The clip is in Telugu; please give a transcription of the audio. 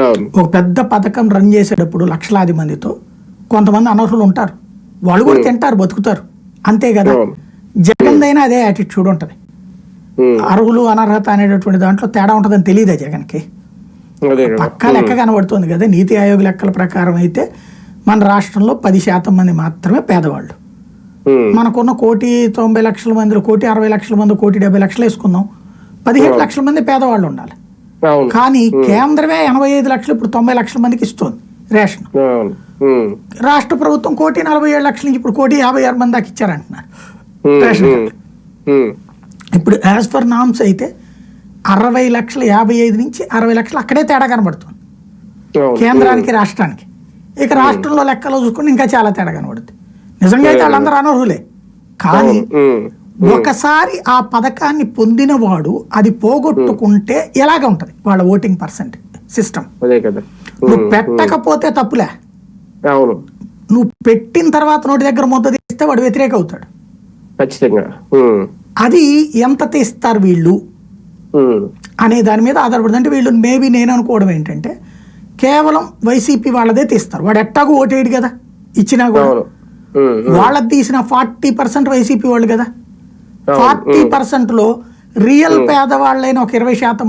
అవును ఒక పెద్ద పథకం రన్ చేసేటప్పుడు లక్షలాది మందితో కొంతమంది అనర్హులు ఉంటారు. వాళ్ళు కూడా తింటారు బతుకుతారు. అంతే కదా. జగన్దైనా అదే యాటిట్యూడ్ ఉంటుంది. అర్హులు అనర్హత అనేటటువంటి దాంట్లో తేడా ఉంటుందని తెలియదా జగన్కి? పక్కా లెక్క కనబడుతుంది కదా? నీతి ఆయోగ్ లెక్కల ప్రకారం అయితే మన రాష్ట్రంలో పది శాతం మంది మాత్రమే పేదవాళ్ళు. మనకున్న కోటి తొంభై లక్షల మందిలో కోటి అరవై లక్షల మంది కోటి డెబ్బై లక్షలు వేసుకుందాం. పదిహేడు లక్షల మంది పేదవాళ్ళు ఉండాలి. కానీ కేంద్రమే ఎనభై ఐదు లక్షలు ఇప్పుడు తొంభై లక్షల మందికి ఇస్తుంది రేషన్. రాష్ట్ర ప్రభుత్వం కోటి నలభై ఏడు లక్షల నుంచి ఇప్పుడు కోటి యాభై ఆరు మంది దాకా ఇచ్చారంటున్నారు. రేషన్ ఇప్పుడు యాజ్ పర్ నామ్స్ అయితే అరవై లక్షల యాభై ఐదు నుంచి అరవై లక్షలు అక్కడే తేడా కనబడుతుంది. కేంద్రానికి రాష్ట్రానికి. ఇక రాష్ట్రంలో లెక్కలో చూసుకుంటే ఇంకా చాలా తేడా కనబడుతుంది. నిజంగా అయితే వాళ్ళందరూ అనర్హులే. కానీ ఒకసారి ఆ పథకాన్ని పొందినవాడు అది పోగొట్టుకుంటే ఎలాగ ఉంటుంది వాళ్ళ ఓటింగ్ పర్సెంట్ సిస్టమ్. నువ్వు పెట్టకపోతే తప్పులే. అవును. నువ్వు పెట్టిన తర్వాత నోటి దగ్గర ముద్ద తీస్తే వాడు వ్యతిరేక అవుతాడు ఖచ్చితంగా అది ఎంత తీస్తారు వీళ్ళు? అనే దాని మీద ఆధారపడుతుంది అంటే వీళ్ళు మేబీ నేను అనుకోవడం ఏంటంటే కేవలం వైసీపీ వాళ్ళదే తీస్తారు. వాడు ఎట్టాగు ఓటేయడు కదా ఇచ్చినా కూడా. వాళ్ళది తీసిన ఫార్టీ పర్సెంట్ వైసీపీ వాళ్ళు కదా. ఫార్టీ పర్సెంట్లో రియల్ పేదవాళ్ళైన ఒక ఇరవై శాతం